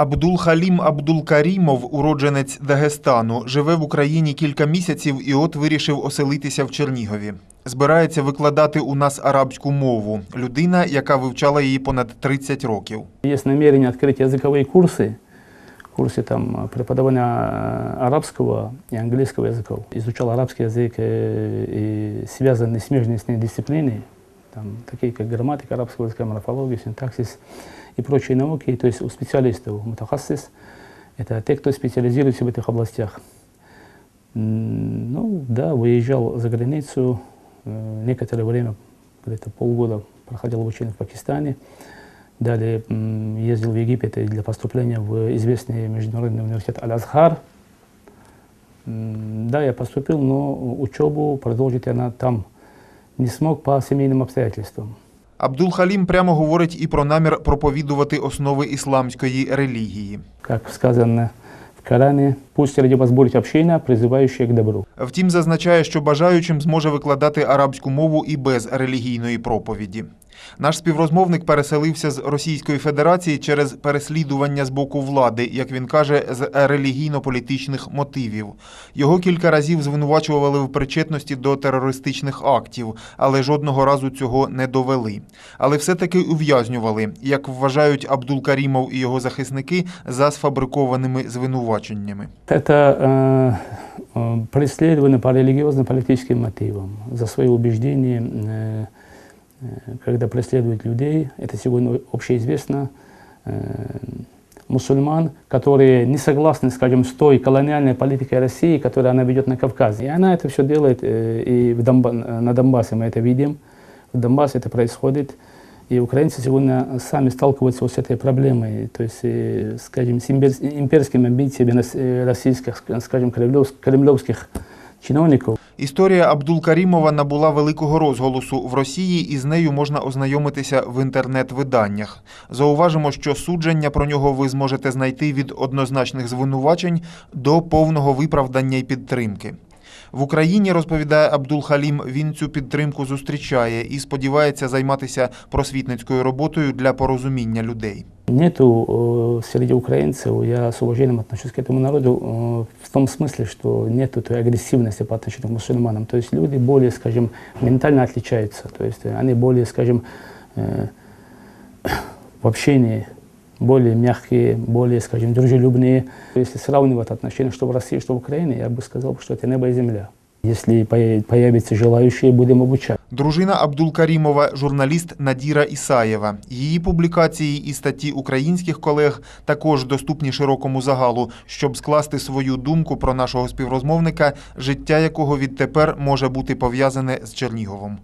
Абдул Халім Абдул Карімов, уродженець Дагестану, живе в Україні кілька місяців і от вирішив оселитися в Чернігові. Збирається викладати у нас арабську мову. Людина, яка вивчала її понад 30 років. Есть намерение открыть языковые курсы, курсы там э, преподавания э, арабского и английского языков. Изучал арабский язык э, и связанные смежные с ней дисциплины, там, такие как грамматика арабского языка, морфология, синтаксис И прочие науки, то есть у специалистов, мутахассис, это те, кто специализируется в этих областях. Ну, да, выезжал за границу, э, некоторое время, где-то полгода проходил обучение в Пакистане. Далее ездил в Египет для поступления в известный международный университет Аль-Азхар. Да, я поступил, но учебу продолжить она там не смог по семейным обстоятельствам. Абдул Халім прямо говорить і про намір проповідувати основи ісламської релігії. Як сказано в Корані, пусть раді вас будуть община, призиваючи к добру. Втім, зазначає, що бажаючим зможе викладати арабську мову і без релігійної проповіді. Наш співрозмовник переселився з Російської Федерації через переслідування з боку влади, як він каже, з релігійно-політичних мотивів. Його кілька разів звинувачували в причетності до терористичних актів, але жодного разу цього не довели. Але все-таки ув'язнювали, як вважають Абдул Карімов і його захисники, за сфабрикованими звинуваченнями. Это э, э, преследование по религиозно-политическим мотивам за свои убеждения, э, э, когда преследуют людей, это сегодня общеизвестно, э, мусульман, которые не согласны, скажем, с той колониальной политикой России, которую она ведет на Кавказе. И она это все делает, э, и в Донба- на Донбассе мы это видим, в Донбассе это происходит. И украинцы сегодня сами сталкиваются вот с этой проблемой, то есть, э, скажем, с импер- имперскими амбициями э, российских, скажем, кремлевс- кремлевских чиновников. Історія Абдул Карімова набула великого розголосу в Росії, і з нею можна ознайомитися в інтернет-виданнях. Зауважимо, що судження про нього ви зможете знайти від однозначних звинувачень до повного виправдання й підтримки. В Україні розповідає Абдул Халім. Він цю підтримку зустрічає і сподівається займатися просвітницькою роботою для порозуміння людей. Нету э, среди украинцев, я с уважением отношусь к этому народу, э, в том смысле, что нету той агрессивности по отношению к мусульманам. То есть люди более, скажем, ментально отличаются. То есть они более, скажем, э, в общении более мягкие, более, скажем, дружелюбные. Если сравнивать отношения, что в России, что в Украине, я бы сказал, что это небо и земля. Если поя- появятся желающие, будем обучать. Дружина Абдулкарімова, журналіст Надіра Ісаєва. Її публікації і статті українських колег також доступні широкому загалу, щоб скласти свою думку про нашого співрозмовника, життя якого відтепер може бути пов'язане з Черніговом.